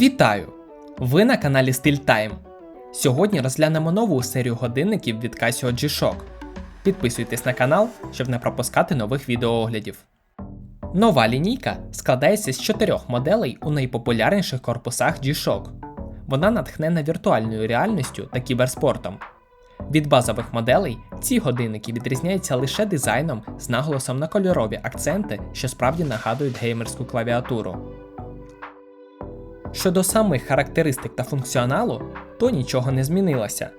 Вітаю! Ви на каналі Стиль Time. Сьогодні розглянемо нову серію годинників від Casio G-Shock. Підписуйтесь на канал, щоб не пропускати нових відеооглядів. Нова лінійка складається з чотирьох моделей у найпопулярніших корпусах G-Shock. Вона натхнена віртуальною реальністю та кіберспортом. Від базових моделей ці годинники відрізняються лише дизайном з наголосом на кольорові акценти, що справді нагадують геймерську клавіатуру. Щодо самих характеристик та функціоналу, то нічого не змінилося.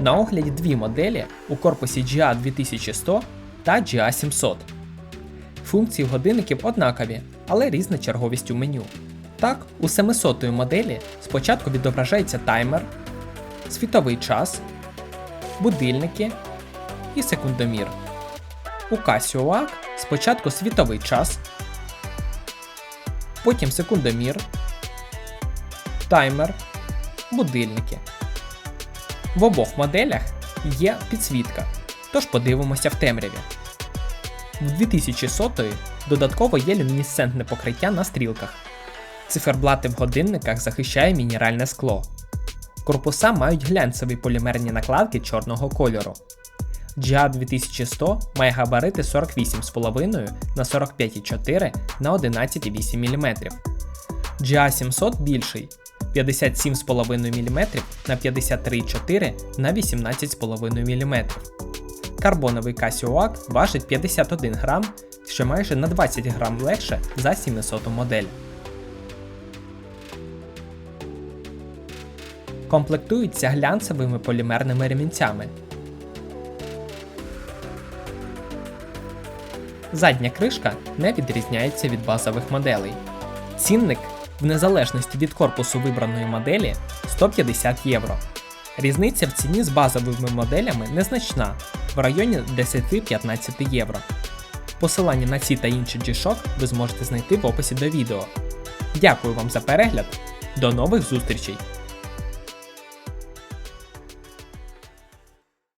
На огляді дві моделі у корпусі GA 2100 та GA 700. Функції годинників однакові, але різна черговість у меню. Так, у 700 моделі спочатку відображається таймер, світовий час, будильники і секундомір. У Casio спочатку світовий час, потім секундомір, таймер, будильники. В обох моделях є підсвітка, тож подивимося в темряві. В 2100 додатково є люмінесцентне покриття на стрілках. Циферблати в годинниках захищає мінеральне скло. Корпуса мають глянцеві полімерні накладки чорного кольору. GA 2100 має габарити 48,5 на 45,4 на 11,8 мм. GA 700 більший 57,5 мм на 53,4 на 18,5 мм. Карбоновий Casio важить 51 грам, що майже на 20 грам легше за 700 модель. Комплектуються глянцевими полімерними ремінцями. Задня кришка не відрізняється від базових моделей. Цінник в незалежності від корпусу вибраної моделі 150 євро. Різниця в ціні з базовими моделями незначна в районі 10-15 євро. Посилання на ці та інші G-Shock ви зможете знайти в описі до відео. Дякую вам за перегляд. До нових зустрічей!